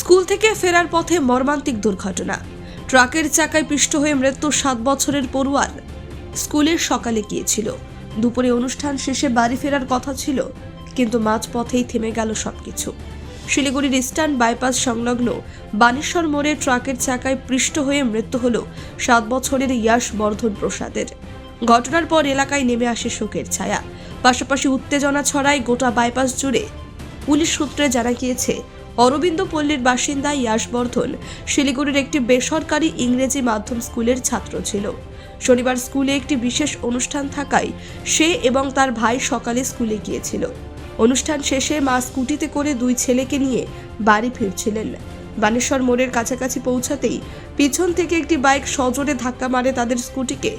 School থেকে ফেরার পথে মর্মান্তিক দুর্ঘটনা। ট্রাকের চাকায় পিষ্ট হয়ে মৃত্যু সাত বছরের পড়ুয়ার। স্কুলের সকালে গিয়েছিল। দুপুরে অনুষ্ঠান শেষে বাড়ি ফেরার কথা ছিল, কিন্তু মাঝপথেই থেমে গেল সবকিছু। শিলিগুড়ির ইস্টার্ন বাইপাস সংলগ্ন বানেশ্বর মোড়ে ট্রাকের চাকায় পৃষ্ঠ হয়ে মৃত্যু হল সাত বছরের ইয়াশ বর্ধন প্রসাদের। ঘটনার পর এলাকায় নেমে আসে শোকের ছায়া। পাশাপাশি উত্তেজনা ছড়ায় গোটা বাইপাস জুড়ে। পুলিশ সূত্রে জানা গিয়েছে অরবিন্দ পল্লীর বাসিন্দা ইয়াশবর্ধন শিলিগুড়ির একটি বেসরকারি ইংরেজি মাধ্যম স্কুলের ছাত্র ছিল। শনিবার স্কুলে একটি বিশেষ অনুষ্ঠান থাকায় সে এবং তার ভাই সকালে স্কুলে গিয়েছিল। অনুষ্ঠান শেষে মা স্কুটিতে করে দুই ছেলেকে নিয়ে বাড়ি ফিরছিলেন। বানেশ্বর মোড়ের কাছাকাছি পৌঁছাতেই পিছন থেকে একটি বাইক সজোরে ধাক্কা মারে তাদের স্কুটিকে।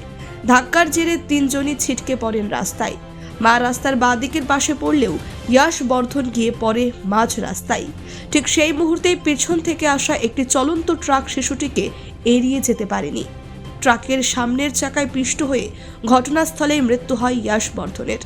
ধাক্কার জেরে তিনজনই ছিটকে পড়েন রাস্তায়। মা রাস্তার বাঁ দিকের পাশে পড়লেও ইয়াশ বর্ধন গিয়ে পড়ে মাঝ রাস্তায়। ঠিক সেই মুহূর্তেই পেছন থেকে আসা একটি চলন্ত ট্রাক শিশুটিকে এড়িয়ে যেতে পারেনি। ট্রাকের সামনের চাকায় পিষ্ট হয়ে ঘটনাস্থলেই মৃত্যু হয় ইয়াশ বর্ধনের।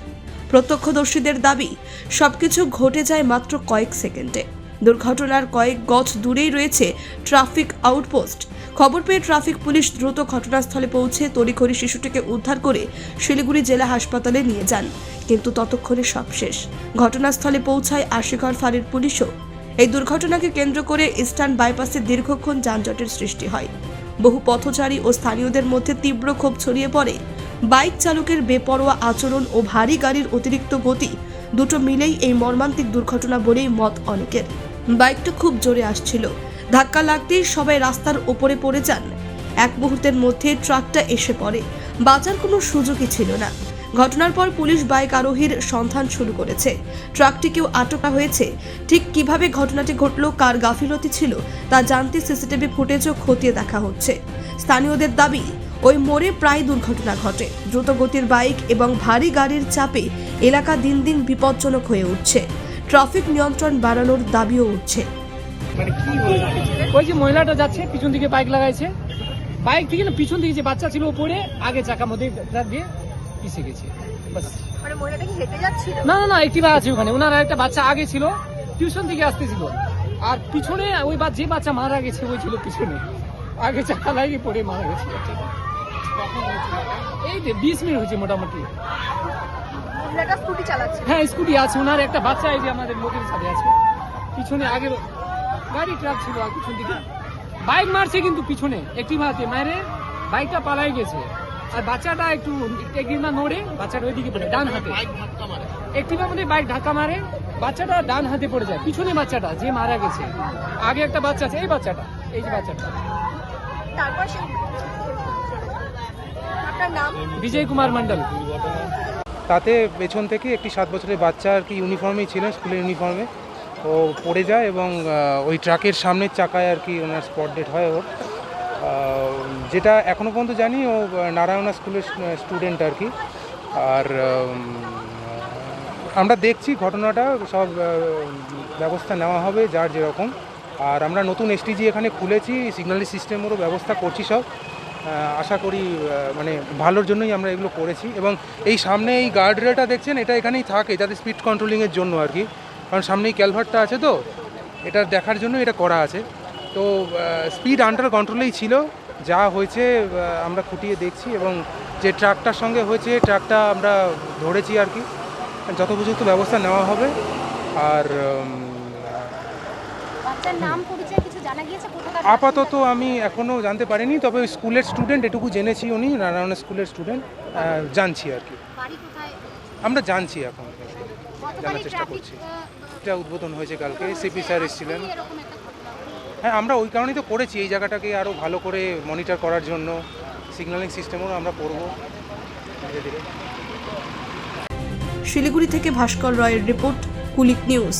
প্রত্যক্ষদর্শীদের দাবি, সবকিছু ঘটে যায় মাত্র কয়েক সেকেন্ডে। দুর্ঘটনার কয়েক গজ দূরেই রয়েছে ট্রাফিক আউটপোস্ট। খবর পেয়ে ট্রাফিক পুলিশ দ্রুত ঘটনাস্থলে পৌঁছে তড়িঘড়ি শিশুটিকে উদ্ধার করে শিলিগুড়ি জেলা হাসপাতালে নিয়ে যান। কিন্তু ততক্ষণে সব শেষ। ঘটনাস্থলে পৌঁছায় আশিঘর ফাঁড়ির পুলিশও। এই দুর্ঘটনাকে কেন্দ্র করে ইস্টার্ন বাইপাসে দীর্ঘক্ষণ যানজটের সৃষ্টি হয়। বহু পথচারী ও স্থানীয়দের মধ্যে তীব্র ক্ষোভ ছড়িয়ে পড়ে। বাইক চালকের বেপরোয়া আচরণ ও ভারী গাড়ির অতিরিক্ত গতি দুটো মিলেই এই মর্মান্তিক দুর্ঘটনা বলেই মত অনেকের। বাইকটা খুব জোরে আসছিল। ধাক্কা লাগতেই সবাই রাস্তার ওপরে পড়ে যান। এক মুহূর্তের মধ্যে ট্রাকটা এসে পড়ে। বাঁচার কোনো সুযোগই ছিল না। ঘটনার পর পুলিশ বাইক আরোহীর সন্ধান শুরু করেছে। ট্রাকটিকেও আটক হয়েছে। ঠিক কীভাবে ঘটনাটি ঘটল, কার গাফিলতি ছিল, তা জানতে সিসিটিভি ফুটেজও খতিয়ে দেখা হচ্ছে। স্থানীয়দের দাবি, ওই মোড়ে প্রায় দুর্ঘটনা ঘটে। দ্রুত গতির বাইক এবং ভারী গাড়ির চাপে এলাকা দিন দিন বিপজ্জনক হয়ে উঠছে। ট্রাফিক নিয়ন্ত্রণ বাড়ানোর দাবিও উঠছে। ওই যে মহিলাটা যাচ্ছে পিছন দিকে বাইক লাগাইছে। বাইক থেকে না পিছন দিকে যে বাচ্চা ছিল ও পড়ে আগে চাকা মধ্যে দিয়ে পিছে গেছে। বাস। মানে মহিলাটা কি হেঁটে যাচ্ছিল? না না না একটিভা আছে ওখানে। ওনার একটা বাচ্চা আগে ছিল টিউশন থেকে আসতেছিল। আর পিছনে ওই বা যে বাচ্চা মারা গেছে ওই ছিল পিছনে। আগে চাকা লাগিয়ে পড়ে মারা গেছে। এই যে বিশ মিনিট হয়েছে মোটামুটি। স্কুটি চালাচ্ছে। হ্যাঁ স্কুটি আছে। ওনার একটা বাচ্চা এই যে আমাদের লোকের সাথে আছে। পিছনে আগে গাড়ি ট্রাক ছিল আর পিছন দিকে। বাইক মারছে কিন্তু পিছনে। একটি মারতে মারে বাইকটা পালাই গেছে। আর বাচ্চাটা একটু একদিন না নড়ে বাচ্চাটা ওইদিকে পড়ে ডান হাতে। একটি মধ্যে বাইক ধাক্কা মারে বাচ্চাটা ডান হাতে পড়ে যায়। পিছনে বাচ্চাটা যে মারা গেছে। আগে একটা বাচ্চা আছে এই বাচ্চাটা এই যে বাচ্চাটা। তারপর আপনার নাম? বিজয় কুমার মন্ডল তাতে পেছন থেকে একটি সাত বছরের বাচ্চা আর কি ইউনিফর্মেই ছিলেন স্কুলের ইউনিফর্মে ও পড়ে যায় এবং ওই ট্রাকের সামনের চাকায় আর কি ওনার স্পট ডেট হয় ওর। যেটা এখনও পর্যন্ত জানি, ও নারায়ণা স্কুলের স্টুডেন্ট আর কি। আর আমরা দেখছি ঘটনাটা, সব ব্যবস্থা নেওয়া হবে যার যেরকম। আর আমরা নতুন এসটিজি এখানে খুলেছি সিগন্যালি সিস্টেমেরও ব্যবস্থা করছি সব। আশা করি মানে ভালোর জন্যই আমরা এগুলো করেছি। এবং এই সামনে এই গার্ড রেলটা দেখছেন, এটা এখানেই থাকে, যাতে স্পিড কন্ট্রোলিংয়ের জন্য আর কি কারণ সামনেই ক্যালভারটা আছে তো, এটা দেখার জন্য এটা করা আছে। তো স্পিড আন্ডার কন্ট্রোলেই ছিল। যা হয়েছে আমরা খুঁটিয়ে দেখছি এবং যে ট্রাকটার সঙ্গে হয়েছে, ট্রাকটা আমরা ধরেছি আর কি যথোপযুক্ত ব্যবস্থা নেওয়া হবে, আর বাচ্চার নাম পরিচয় কিছু জানা গিয়েছে? আপাতত আমি এখনও জানতে পারিনি তবে স্কুলের স্টুডেন্ট এটুকু জেনেছি উনি নারায়ণ স্কুলের স্টুডেন্ট জানছি আর কি। আমরা জানছি এখন। জানার চেষ্টা করছি। এটা উদ্বোধন হয়েছে কালকে সিপি স্যার এসেছিলেন। হ্যাঁ আমরা ওই কারণেই তো করেছি এই জায়গাটাকে আরও ভালো করে মনিটর করার জন্য। সিগন্যালিং সিস্টেমও আমরা করব। ধীরে ধীরে। শিলিগুড়ি থেকে ভাস্কর রয়ের রিপোর্ট কুলিক নিউজ।